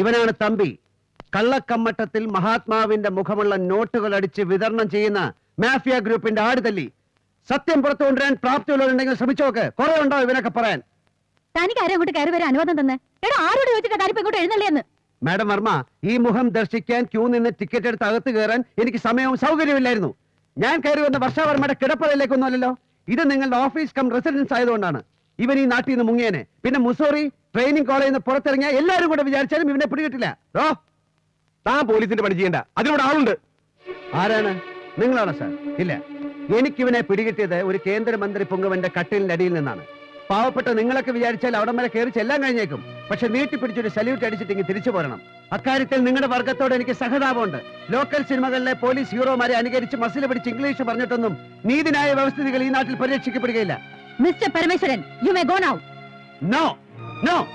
ഇവനാണ് തമ്പി. കള്ളക്കമ്മട്ടത്തിൽ മഹാത്മാവിന്റെ മുഖമുള്ള നോട്ടുകൾ അടിച്ച് വിതരണം ചെയ്യുന്ന മാഫിയ ഗ്രൂപ്പിന്റെ ആടുതല്ലി. സത്യം പുറത്തു കൊണ്ടുവരാൻ പ്രാപ്തിയുള്ളവരുണ്ടെങ്കിൽ ശ്രമിച്ചോക്ക് കുറെ ഉണ്ടോ ഇവനൊക്കെ പറയാൻ? തനിക്ക് ആരും അങ്ങോട്ട് കയറി വരാൻ അനുവാദം തന്നെ. എടാ ആരോട് ചോദിച്ചിട്ടാ താനിപ്പോ ഇങ്ങോട്ട് എഴുന്നള്ളിയെന്ന് മാഡം വർമ്മ ഈ മുഖം ദർശിക്കാൻ ക്യൂ നിന്ന് ടിക്കറ്റ് എടുത്ത് അകത്ത് കയറാൻ എനിക്ക് സമയവും സൗകര്യമില്ലായിരുന്നു ഞാൻ കയറി വന്ന വർഷാവർമ്മയുടെ കിടപ്പറയിലേക്കൊന്നുമല്ലല്ലോ ഇത് നിങ്ങളുടെ ഓഫീസ് കം റെസിഡൻസ് ആയതുകൊണ്ടാണ്. ഇവൻ ഈ നാട്ടിൽ നിന്ന് മുങ്ങിയനെ. പിന്നെ മുസോറി ട്രെയിനിങ് കോളേജിൽ നിന്ന് പുറത്തിറങ്ങിയ എല്ലാവരും കൂടെ വിചാരിച്ചാലും ഇവനെ പിടികിട്ടില്ല. ഓ താൻ പോലീസിന്റെ പണി ചെയ്യണ്ട. അതിനോട് ആളുണ്ട്. ആരാണ്? നിങ്ങളാണോ സാർ? ഇല്ല. എനിക്കിവനെ പിടികിട്ടിയത് ഒരു കേന്ദ്രമന്ത്രി പൊങ്ങുവന്റെ കട്ടിലിന്റെ അടിയിൽ നിന്നാണ്. പാവപ്പെട്ട നിങ്ങളൊക്കെ വിചാരിച്ചാൽ അവിടം വരെ കയറി ചെല്ലാൻ കഴിഞ്ഞേക്കും. പക്ഷെ നീട്ടിപ്പിടിച്ചൊരു സല്യൂട്ട് അടിച്ചിട്ട് ഇങ്ങ് തിരിച്ചു പോരണം. അക്കാര്യത്തിൽ നിങ്ങളുടെ വർഗത്തോട് എനിക്ക് സഹതാപമുണ്ട്. ലോക്കൽ സിനിമകളിലെ പോലീസ് ഹീറോമാരെ അനുകരിച്ച് മസിൽ പിടിച്ച് ഇംഗ്ലീഷ് പറഞ്ഞിട്ടൊന്നും നീതിനായ വ്യവസ്ഥിതികൾ ഈ നാട്ടിൽ പരിരക്ഷിക്കപ്പെടുകയില്ല. Mr. Parameswaran, you may go now. No, no.